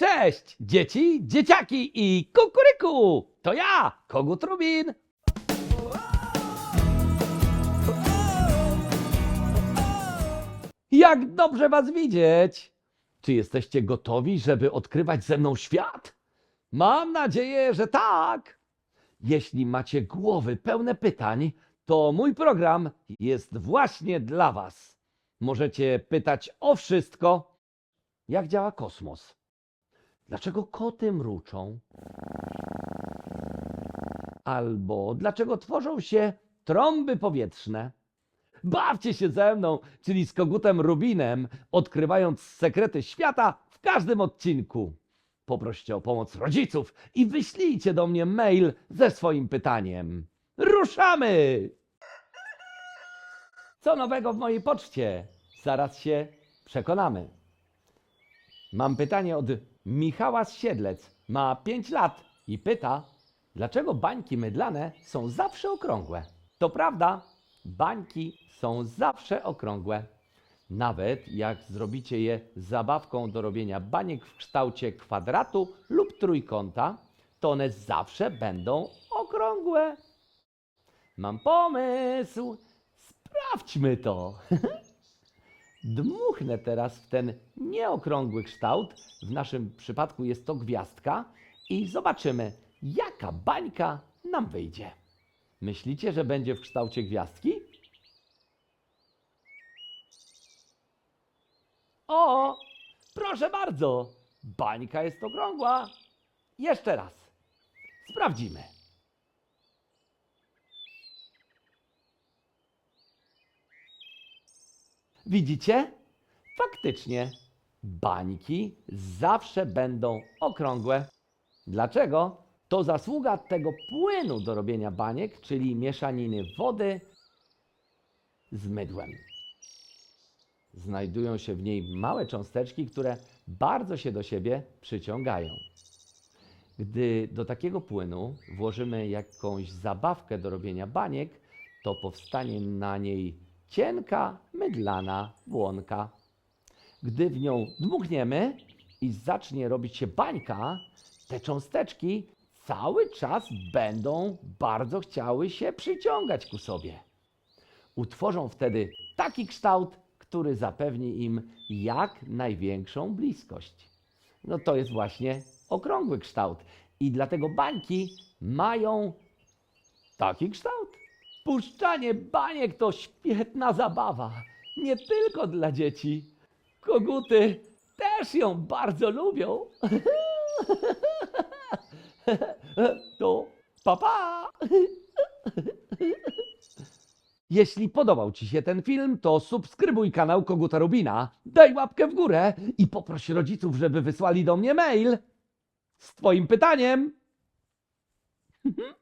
Cześć, dzieci, dzieciaki i kukuryku! To ja, Kogut Rubin. Jak dobrze was widzieć! Czy jesteście gotowi, żeby odkrywać ze mną świat? Mam nadzieję, że tak. Jeśli macie głowy pełne pytań, to mój program jest właśnie dla was. Możecie pytać o wszystko. Jak działa kosmos? Dlaczego koty mruczą? Albo dlaczego tworzą się trąby powietrzne? Bawcie się ze mną, czyli z kogutem Rubinem, odkrywając sekrety świata w każdym odcinku. Poproście o pomoc rodziców i wyślijcie do mnie mail ze swoim pytaniem. Ruszamy! Co nowego w mojej poczcie? Zaraz się przekonamy. Mam pytanie od Michała z Siedlec. Ma 5 lat i pyta, dlaczego bańki mydlane są zawsze okrągłe? To prawda, bańki są zawsze okrągłe. Nawet jak zrobicie je zabawką do robienia baniek w kształcie kwadratu lub trójkąta, to one zawsze będą okrągłe. Mam pomysł. Sprawdźmy to. Dmuchnę teraz w ten nieokrągły kształt, w naszym przypadku jest to gwiazdka, i zobaczymy, jaka bańka nam wyjdzie. Myślicie, że będzie w kształcie gwiazdki? O, proszę bardzo, bańka jest okrągła. Jeszcze raz. Sprawdzimy. Widzicie? Faktycznie, bańki zawsze będą okrągłe. Dlaczego? To zasługa tego płynu do robienia baniek, czyli mieszaniny wody z mydłem. Znajdują się w niej małe cząsteczki, które bardzo się do siebie przyciągają. Gdy do takiego płynu włożymy jakąś zabawkę do robienia baniek, to powstanie na niej cienka, mydlana błonka. Gdy w nią dmuchniemy i zacznie robić się bańka, te cząsteczki cały czas będą bardzo chciały się przyciągać ku sobie. Utworzą wtedy taki kształt, który zapewni im jak największą bliskość. No to jest właśnie okrągły kształt. I dlatego bańki mają taki kształt. Puszczanie baniek to świetna zabawa. Nie tylko dla dzieci. Koguty też ją bardzo lubią. To papa. Jeśli podobał Ci się ten film, to subskrybuj kanał Koguta Rubina, daj łapkę w górę i poproś rodziców, żeby wysłali do mnie mail z Twoim pytaniem.